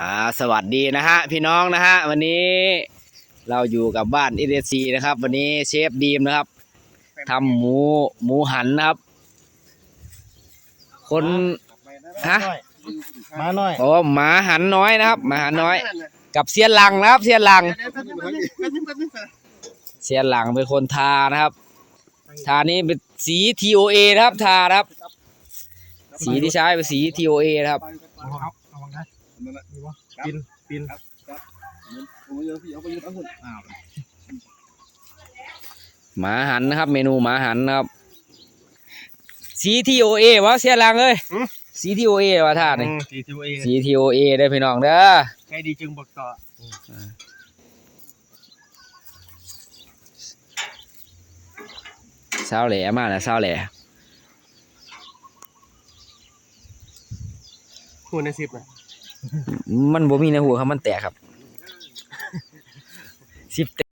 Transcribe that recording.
อ่าสวัสดีนะฮะพี่น้องนะฮะวันนี้เราอยู่กับบ้านเอเดซีนะครับ วันนี้เชฟดีมนะครับทำหมูหมูหันนะครับ คนฮะมาหน่อยโอ้หมาหันน้อยนะครับหมาหันน้อย กับเซียนหลังนะครับเซียนหลังเซียนหลังเป็นคนทานะครับ ทานี้เป็นสี TOA นะครับทานะครับ สีที่ใช้เป็นสี TOA นะครับ เอาเอาเอาวางได้มีวะปินปินอ้าวหมาหันนะครับ เมนูหมาหันนะครับสี TOA วะเซียนหลังเลยสี TOA วะท่านี่ทีทีเอสี TOA ได้อพี่น้องเด้อใครดีจึงบอกต่อเศร้าแหล่มากนะเศร้าแหล่หัวในสิบนะ มันบ่มีในหัวครับมันแตกครับสิบ